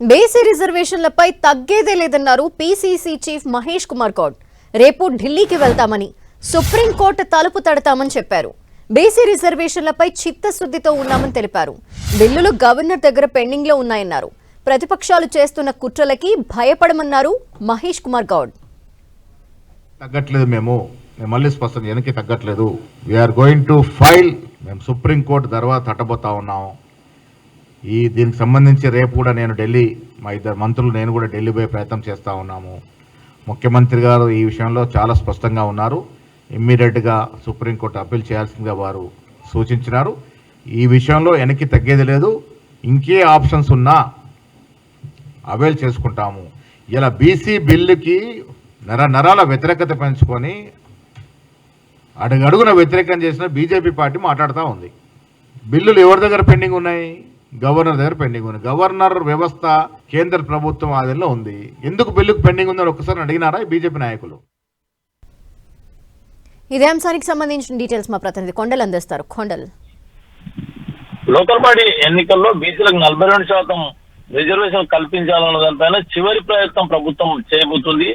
BC రిజర్వేషన్లపై తగ్గేదే లేదన్నారు పీసీసీ చీఫ్ మహేష్ కుమార్ గౌడ్. రేపు ఢిల్లీకి వెళ్తామని సుప్రీంకోర్టు తలుపు తడతామని చెప్పారు. బీసీ రిజర్వేషన్లపై చిత్తశుద్ధితో ఉన్నామని తెలిపారు. బిల్లులు గవర్నర్ దగ్గర పెండింగ్లో ఉన్నాయన్నారు. ప్రతిపక్షాలు చేస్తున్న కుట్రలకి భయపడమన్నారు మహేష్ కుమార్ గౌడ్. తగ్గట్లేదు మేము. మేము మళ్ళీ స్పష్టం వెనక్కి తగ్గట్లేదు. వీఆర్ గోయింగ్ టు ఫైల్ మేము సుప్రీంకోర్టు తర్వాత తట్టబోతా ఉన్నాం. ఈ దీనికి సంబంధించి రేపు కూడా నేను ఢిల్లీ మా ఇద్దరు మంత్రులు నేను కూడా ఢిల్లీ పోయే ప్రయత్నం చేస్తూ ఉన్నాము. ముఖ్యమంత్రి గారు ఈ విషయంలో చాలా స్పష్టంగా ఉన్నారు. ఇమ్మీడియట్గా సుప్రీంకోర్టు అప్పీల్ చేయాల్సిందిగా వారు సూచించినారు. ఈ విషయంలో వెనక్కి తగ్గేది లేదు. ఇంకే ఆప్షన్స్ ఉన్నా అవైల్ చేసుకుంటాము. ఇలా బీసీ బిల్లుకి నర నరాల వ్యతిరేకత పెంచుకొని అడుగడుగున వ్యతిరేకం చేసిన బీజేపీ పార్టీ మాట్లాడుతూ ఉంది. బిల్లులు ఎవరి దగ్గర పెండింగ్ ఉన్నాయి? గవర్నర్ దగ్గర పెండింగ్ ఉంది. గవర్నర్ వ్యవస్థ కేంద్ర ప్రభుత్వం ఆధీనంలో ఉంది. ఎందుకు బిల్లుకు పెండింగ్ ఉందని ఒక్కసారి అడిగినారా బీజేపీ నాయకులు? ఇదే అంశానికి సంబంధించిన డీటెయిల్స్ మా ప్రతినిధి కొండలు అందిస్తారు. కొండల్. లోకల్ బాడీ ఎన్నికల్లో బీసీలకు నలభై రెండు శాతం రిజర్వేషన్ కల్పించాలన్న దానిపైన చివరి ప్రయత్నం ప్రభుత్వం చేయబోతుంది.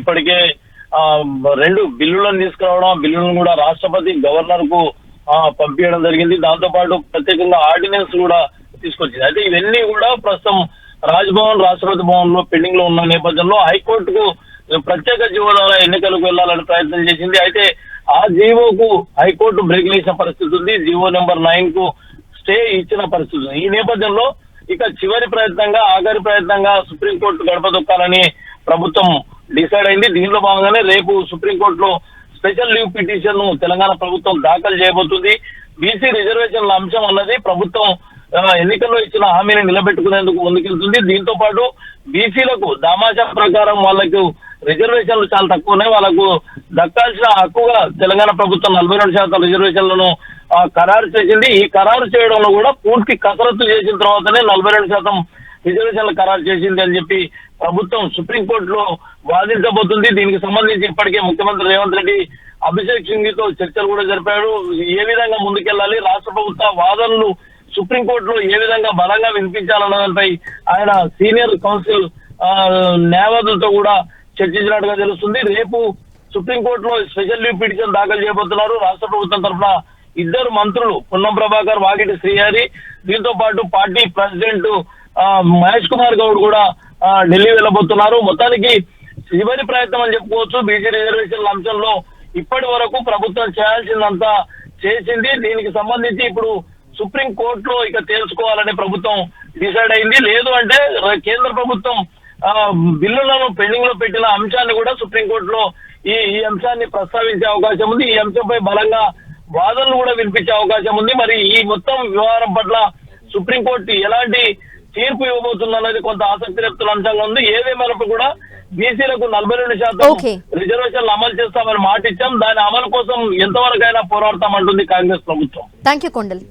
ఇప్పటికే రెండు బిల్లులను తీసుకురావడం బిల్లులను కూడా రాష్ట్రపతి గవర్నర్కు పంపించడం జరిగింది. దాంతో పాటు ప్రత్యేకంగా ఆర్డినెన్స్ కూడా తీసుకొచ్చింది. అయితే ఇవన్నీ కూడా ప్రస్తుతం రాజ్భవన్ రాష్ట్రపతి భవన్లో పెండింగ్లో ఉన్న నేపథ్యంలో హైకోర్టుకు ప్రత్యేక జీవో ద్వారా ఎన్నికలకు వెళ్ళాలని ప్రయత్నం చేసింది. అయితే ఆ జీవోకు హైకోర్టు బ్రేక్ వేసిన పరిస్థితి ఉంది. జీవో నెంబర్ నైన్కు స్టే ఇచ్చిన పరిస్థితి ఉంది. ఈ నేపథ్యంలో ఇక చివరి ప్రయత్నంగా ఆఖరి ప్రయత్నంగా సుప్రీంకోర్టు గడప దొక్కాలని ప్రభుత్వం డిసైడ్ అయింది. దీనిలో భాగంగానే రేపు సుప్రీంకోర్టులో స్పెషల్ లీవ్ పిటిషన్ను తెలంగాణ ప్రభుత్వం దాఖలు చేయబోతుంది. బీసీ రిజర్వేషన్ల అంశం అన్నది ప్రభుత్వం ఎన్నికల్లో ఇచ్చిన హామీని నిలబెట్టుకునేందుకు ముందుకెళ్తుంది. దీంతో పాటు బీసీలకు దామాషా ప్రకారం వాళ్ళకు రిజర్వేషన్లు చాలా తక్కువ ఉన్నాయి. వాళ్ళకు దక్కాల్సిన హక్కుగా తెలంగాణ ప్రభుత్వం నలభై రెండు శాతం రిజర్వేషన్లను ఖరారు చేసింది. ఈ ఖరారు చేయడంలో కూడా పూర్తి కసరత్తు చేసిన తర్వాతనే నలభై రెండు శాతం రిజర్వేషన్లు ఖరారు చేసింది అని చెప్పి ప్రభుత్వం సుప్రీంకోర్టులో వాదించబోతుంది. దీనికి సంబంధించి ఇప్పటికే ముఖ్యమంత్రి రేవంత్ రెడ్డి అభిషేక్ సింగ్తో చర్చలు కూడా జరిపాడు. ఏ విధంగా ముందుకెళ్ళాలి రాష్ట్ర ప్రభుత్వ వాదనలు సుప్రీంకోర్టులో ఏ విధంగా బలంగా వినిపించాలన్న దానిపై ఆయన సీనియర్ కౌన్సిల్ ఆ, న్యాయవాదులతో కూడా చర్చించినట్టుగా తెలుస్తుంది. రేపు సుప్రీంకోర్టులో స్పెషల్ లీవ్ పిటిషన్ దాఖలు చేయబోతున్నారు. రాష్ట్ర ప్రభుత్వం తరఫున ఇద్దరు మంత్రులు పొన్నం ప్రభాకర్ వాకిటి శ్రీహరి. దీంతో పాటు పార్టీ ప్రెసిడెంట్ మహేష్ కుమార్ గౌడ్ కూడా ఢిల్లీ వెళ్ళబోతున్నారు. మొత్తానికి చివరి ప్రయత్నం అని చెప్పుకోవచ్చు. బీసీ రిజర్వేషన్ల అంశంలో ఇప్పటి వరకు ప్రభుత్వం చేయాల్సిందంతా చేసింది. దీనికి సంబంధించి ఇప్పుడు సుప్రీం కోర్టులో ఇక తేల్చుకోవాలని ప్రభుత్వం డిసైడ్ అయింది. లేదు అంటే కేంద్ర ప్రభుత్వం బిల్లులను పెండింగ్లో పెట్టిన అంశాన్ని కూడా సుప్రీంకోర్టులో ఈ ఈ అంశాన్ని ప్రస్తావించే అవకాశం ఉంది. ఈ అంశంపై బలంగా వాదనలు కూడా వినిపించే అవకాశం ఉంది. మరి ఈ మొత్తం వ్యవహారం పట్ల సుప్రీంకోర్టు ఎలాంటి తీర్పు ఇవ్వబోతుందన్నది కొంత ఆసక్తి రేపుతున్న అంశంగా ఉంది. ఏదేమైనప్పుడు కూడా బీసీలకు నలభై రెండు శాతం. రిజర్వేషన్లు అమలు చేస్తామని మాట ఇచ్చాం దాని అమలు కోసం ఎంతవరకైనా పోరాడతామంటుంది కాంగ్రెస్ ప్రభుత్వం. Thank you Kondal.